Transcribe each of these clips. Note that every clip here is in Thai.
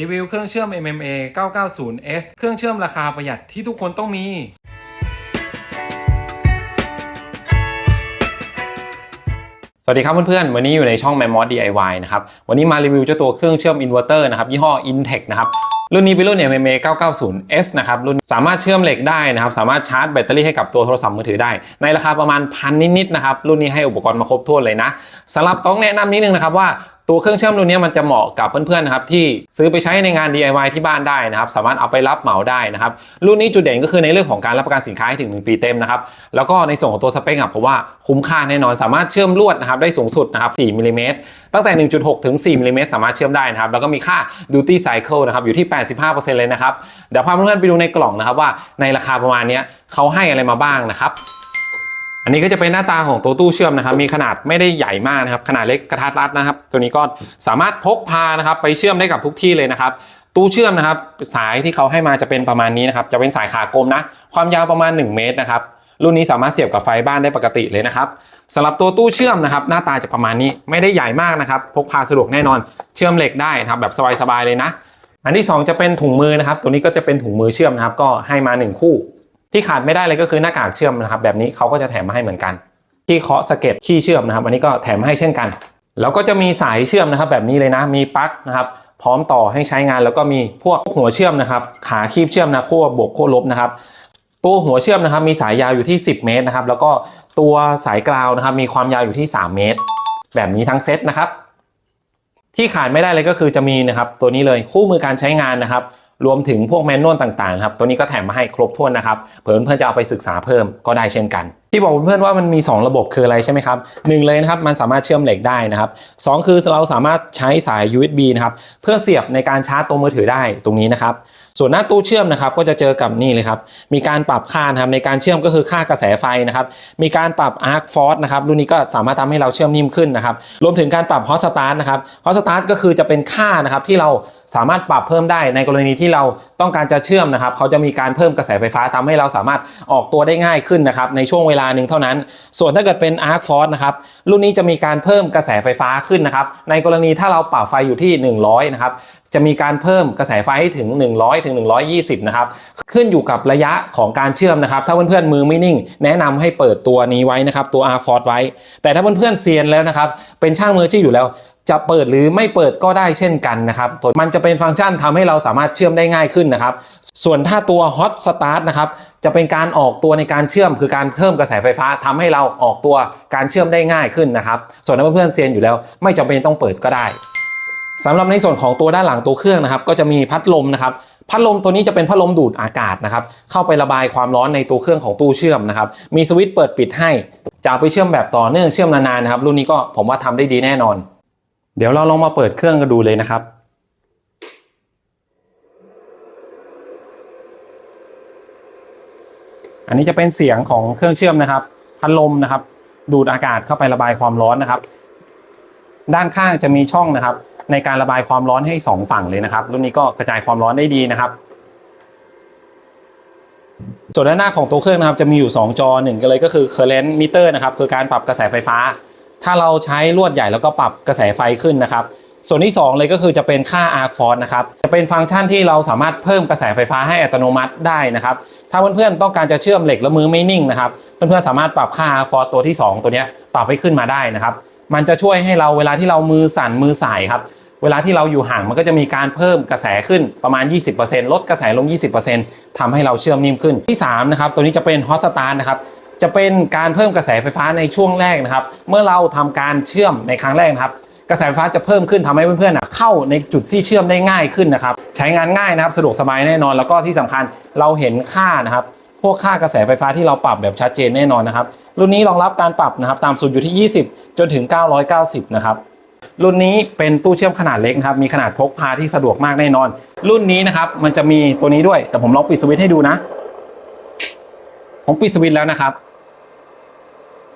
รีวิวเครื่องเชื่อม MMA 990S เครื่องเชื่อมราคาประหยัดที่ทุกคนต้องมี สวัสดีครับเพื่อนๆ วันนี้อยู่ในช่อง m e m o s DIY นะครับ วันนี้มารีวิวเจ้าตัวเครื่องเชื่อมอินเวอร์เตอร์นะครับ ยี่ห้อ Intech นะครับรุ่นนี้เป็นรุ่น MMA 990S นะครับรุ่นสามารถเชื่อมเหล็กได้นะครับ สามารถชาร์จแบตเตอรี่ให้กับตัวโทรศัพท์มือถือได้ ในราคาประมาณพันนิดๆนะครับ รุ่นนี้ให้อุปกรณ์มาครบถ้วนเลยนะสำหรับต้องแนะนำนิดนึงนะครับว่า ตัวเครื่องเชื่อมรุ่นนี้มันจะเหมาะกับเพื่อนๆนะครับที่ซื้อไปใช้ในงาน DIY ที่บ้านได้นะครับ สามารถเอาไปรับเหมาได้นะครับ รุ่นนี้จุดเด่นก็คือในเรื่องของการรับประกันสินค้าให้ถึง 1 ปีเต็มนะครับ แล้วก็ในส่วนของตัวสเปคอะผมว่าคุ้มค่าแน่นอนสามารถเชื่อมลวดนะครับได้สูงสุดนะครับ 4มิลลิเมตรตั้งแต่ 1.6 ถึง 4มิลลิเมตรสามารถเชื่อมได้นะครับ แล้วก็มีค่า duty cycle นะครับอยู่ที่ 85%เลยนะครับ เดี๋ยวพาเพื่อนๆไปดูในกล่องนะครับว่าในราคาประมาณนี้เขาให้อะไรมาบ้างนะครับ อันนี้ก็จะเป็นหน้าตาของตัวตู้เชื่อมนะครับ มีขนาดไม่ได้ใหญ่มากนะครับ ขนาดเล็กกระทัดรัดนะครับ ตัวนี้ก็สามารถพกพานะครับ ไปเชื่อมได้กับทุกที่เลยนะครับ ตู้เชื่อมนะครับ สายที่เขาให้มาจะเป็นประมาณนี้นะครับ จะเป็นสายขากลมนะ ความยาวประมาณ 1 เมตรนะครับ รุ่นนี้สามารถเสียบกับไฟบ้านได้ปกติเลยนะครับสำหรับตัวตู้เชื่อมนะครับ หน้าตาจะประมาณนี้ ไม่ได้ใหญ่มากนะครับ พกพาสะดวกแน่นอน เชื่อมเหล็กได้นะครับ แบบสบายๆเลยนะ อันที่สองจะเป็นถุงมือนะครับ ตัวนี้ก็จะเป็นถุงมือเชื่อมนะครับ ก็ให้มาหนึ่งคู่ ที่ขาดไม่ได้เลยก็คือหน้ากากเชื่อมนะครับ แบบนี้เขาก็จะแถมมาให้เหมือนกัน ที่เคาะสะเก็ดขี้เชื่อมนะครับ อันนี้ก็แถมให้เช่นกัน แล้วก็จะมีสายเชื่อมนะครับ แบบนี้เลยนะ มีปลั๊กนะครับ พร้อมต่อให้ใช้งาน แล้วก็มีพวกหัวเชื่อมนะครับ ขาคีบเชื่อมนะขั้วบวกขั้วลบนะครับตัวหัวเชื่อมนะครับมีสายยาวอยู่ที่ 10 เมตรนะครับ แล้วก็ตัวสายกราวนะครับมีความยาวอยู่ที่ 3 เมตร แบบนี้ทั้งเซตนะครับ ที่ขาดไม่ได้เลยก็คือจะมีนะครับ ตัวนี้เลยคู่มือการใช้งานนะครับ รวมถึงพวกแมนนวลต่างๆครับ ตัวนี้ก็แถมมาให้ครบถ้วนนะครับเผื่อเพื่อนๆจะเอาไปศึกษาเพิ่มก็ได้เช่นกัน ที่บอกเพื่อนๆว่ามันมี 2 ระบบคืออะไรใช่ไหมครับหนึ่งเลยนะครับมันสามารถเชื่อมเหล็กได้นะครับสองคือเราสามารถใช้สาย USB นะครับเพื่อเสียบในการชาร์จตัวมือถือได้ตรงนี้นะครับส่วนหน้าตู้เชื่อมนะครับก็จะเจอกับนี่เลยครับมีการปรับค่านะครับในการเชื่อมก็คือค่ากระแสไฟนะครับมีการปรับ arc force นะครับรุ่นนี้ก็สามารถทำให้เราเชื่อมนิ่มขึ้นนะครับรวมถึงการปรับ hot start นะครับ hot start ก็คือจะเป็นค่านะครับที่เราสามารถปรับเพิ่มได้ในกรณีที่เราต้องการจะเชื่อมนะครับเขาจะมีการเพิ่มกระแสไฟฟ้าทำให้เราสามารถออกตัวได้ง่ายขึ้นนะครับในช่วงเวลาหนึ่งเท่านั้น ส่วนถ้าเกิดเป็น arc force นะครับรุ่นนี้จะมีการเพิ่มกระแสไฟฟ้าขึ้นนะครับในกรณีถ้าเราเป่าไฟอยู่ที่ 100นะครับจะมีการเพิ่มกระแสไฟให้ถึง 100 ถึง 120 นะครับ ขึ้นอยู่กับระยะของการเชื่อมนะครับ ถ้าเพื่อนๆมือไม่นิ่ง แนะนำให้เปิดตัวนี้ไว้นะครับ ตัว R Force ไว้ แต่ถ้าเพื่อนๆเซียนแล้วนะครับ เป็นช่างมืออาชีพอยู่แล้ว จะเปิดหรือไม่เปิดก็ได้เช่นกันนะครับ มันจะเป็นฟังก์ชันทำให้เราสามารถเชื่อมได้ง่ายขึ้นนะครับ ส่วนถ้าตัว Hot Start นะครับ จะเป็นการออกตัวในการเชื่อม คือการเพิ่มกระแสไฟฟ้าทำให้เราออกตัวการเชื่อมได้ง่ายขึ้นนะครับ ส่วนเพื่อนๆเซียนอยู่แล้ว ไม่จำเป็นต้องเปิดก็ได้สำหรับในส่วนของตัวด้านหลังตัวเครื่องนะครับ ก็จะมีพัดลมนะครับ พัดลมตัวนี้จะเป็นพัดลมดูดอากาศนะครับ เข้าไประบายความร้อนในตัวเครื่องของตู้เชื่อมนะครับ มีสวิตช์เปิดปิดให้จะไปเชื่อมแบบต่อเนื่องเชื่อมนานๆนะครับ รุ่นนี้ก็ผมว่าทำได้ดีแน่นอน เดี๋ยวเราลองมาเปิดเครื่องกันดูเลยนะครับ อันนี้จะเป็นเสียงของเครื่องเชื่อมนะครับ พัดลมนะครับ ดูดอากาศเข้าไประบายความร้อนนะครับ ด้านข้างจะมีช่องนะครับ ในการระบายความร้อนให้สองฝั่งเลยนะครับ รุ่นนี้ก็กระจายความร้อนได้ดีนะครับส่วนด้านหน้าของตัวเครื่องนะครับจะมีอยู่ 2 จอหนึ่งก็เลยก็คือ current meter นะครับคือการปรับกระแสไฟฟ้า ถ้าเราใช้ลวดใหญ่แล้วก็ปรับกระแสไฟขึ้นนะครับ ส่วนที่ 2 เลยก็คือจะเป็นค่า arc force นะครับ จะเป็นฟังก์ชันที่เราสามารถเพิ่มกระแสไฟฟ้าให้อัตโนมัติได้นะครับ ถ้าเพื่อนๆต้องการจะเชื่อมเหล็กแล้วมือไม่นิ่งนะครับ เพื่อนๆสามารถปรับค่า arc force ตัวที่ 2 ตัวนี้ปรับให้ขึ้นมาได้นะครับ มันจะช่วยให้เราเวลาที่เรามือสั่นมือสายครับเวลาที่เราอยู่ห่างมันก็จะมีการเพิ่มกระแสขึ้นประมาณ 20%ลดกระแสลง 20%ทำให้เราเชื่อมนิ่มขึ้นที่3นะครับตัวนี้จะเป็น hot start นะครับ จะเป็นการเพิ่มกระแสไฟฟ้าในช่วงแรกนะครับ เมื่อเราทำการเชื่อมในครั้งแรกนะครับ กระแสไฟฟ้าจะเพิ่มขึ้นทำให้เพื่อนๆเข้าในจุดที่เชื่อมได้ง่ายขึ้นนะครับ ใช้งานง่ายนะครับ สะดวกสบายแน่นอน แล้วก็ที่สำคัญเราเห็นค่านะครับ พวกค่ากระแสไฟฟ้าที่เราปรับแบบชัดเจนแน่นอนนะครับ รุ่นนี้รองรับการปรับนะครับ ตามสูตรอยู่ที่ 20 จนถึง 990 นะครับรุ่นนี้เป็นตู้เชื่อมขนาดเล็กนะครับ มีขนาดพกพาที่สะดวกมากแน่นอน รุ่นนี้นะครับ มันจะมีตัวนี้ด้วย แต่ผมลองปิดสวิตช์ให้ดูนะ ผมปิดสวิตช์แล้วนะครับ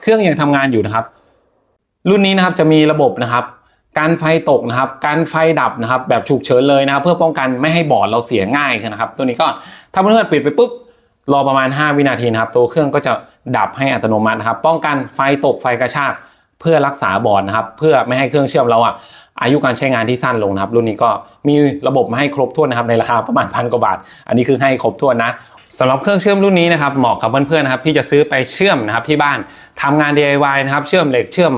เครื่องยังทำงานอยู่นะครับ รุ่นนี้นะครับจะมีระบบนะครับ การไฟตกนะครับ การไฟดับนะครับ แบบฉุกเฉินเลยนะครับ เพื่อป้องกันไม่ให้บอร์ดเราเสียง่ายนะครับ ตัวนี้ก็ถ้าเพื่อนๆปิดไปปุ๊บรอประมาณ 5 วินาทีนะครับ ตัวเครื่องก็จะดับให้อัตโนมัตินะครับ ป้องกันไฟตกไฟกระชากเพื่อรักษาบอร์ดนะครับ เพื่อไม่ให้เครื่องเชื่อมเราอะอายุการใช้งานที่สั้นลงนะครับ รุ่นนี้ก็มีระบบมาให้ครบถ้วนนะครับในราคาประมาณพันกว่าบาท อันนี้คือให้ครบถ้วนนะ สำหรับเครื่องเชื่อมรุ่นนี้นะครับเหมาะกับเพื่อนๆนะครับที่จะซื้อไปเชื่อมนะครับที่บ้านทำงาน DIY นะครับเชื่อมเหล็กเชื่อม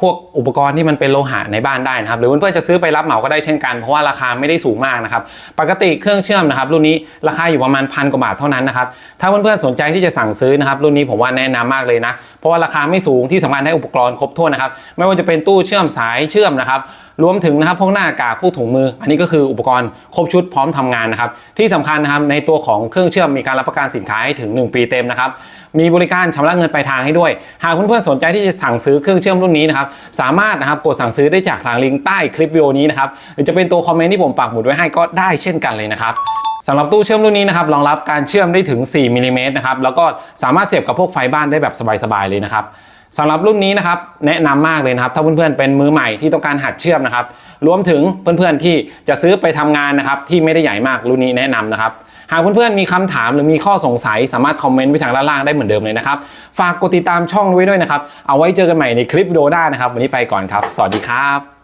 พวกอุปกรณ์ที่มันเป็นโลหะในบ้านได้นะครับหรือเพื่อนๆจะซื้อไปรับเหมาก็ได้เช่นกัน เพราะว่าราคาไม่ได้สูงมากนะครับปกติเครื่องเชื่อมนะครับรุ่นนี้ราคาอยู่ประมาณพันกว่าบาทเท่านั้นนะครับถ้าเพื่อนๆสนใจที่จะสั่งซื้อนะครับรุ่นนี้ผมว่าแนะนำมากเลยนะเพราะว่าราคาไม่สูงที่สำคัญได้อุปกรณ์ครบถ้วนนะครับไม่ว่าจะเป็นตู้เชื่อมสายเชื่อมนะครับ รวมถึงนะครับพวกหน้ากากพวกถุงมือ อันนี้ก็คืออุปกรณ์ครบชุดพร้อมทำงานนะครับที่สำคัญนะครับในตัวของเครื่องเชื่อมมีการรับประกันสินค้าให้ถึง 1 ปีเต็มนะครับมีบริการชำระเงินปลายทางให้ด้วย หากเพื่อนๆสนใจที่จะสั่งซื้อเครื่องเชื่อมรุ่นนี้นะครับสามารถนะครับกดสั่งซื้อได้จากทางลิงก์ใต้คลิปวิดีโอนี้นะครับหรือจะเป็นตัวคอมเมนต์ที่ผมปักหมุดไว้ให้ก็ได้เช่นกันเลยนะครับสำหรับตู้เชื่อมรุ่นนี้นะครับรองรับการเชื่อมได้ถึง 4 มิลลิเมตรนะครับแล้วก็สามารถเสียบกับพวกไฟบ้านได้แบบสบายๆเลยนะครับ สำหรับรุ่นนี้นะครับแนะนำมากเลยนะครับ ถ้าเพื่อนๆเป็นมือใหม่ที่ต้องการหัดเชื่อมนะครับ รวมถึงเพื่อนๆที่จะซื้อไปทำงานนะครับ ที่ไม่ได้ใหญ่มากรุ่นนี้แนะนำนะครับ หากเพื่อนๆมีคำถามหรือมีข้อสงสัย สามารถคอมเมนต์ไปทางด้านล่างได้เหมือนเดิมเลยนะครับ ฝากกดติดตามช่องไว้ด้วยนะครับ เอาไว้เจอกันใหม่ในคลิปวิดีโอหน้านะครับ วันนี้ไปก่อนครับ สวัสดีครับ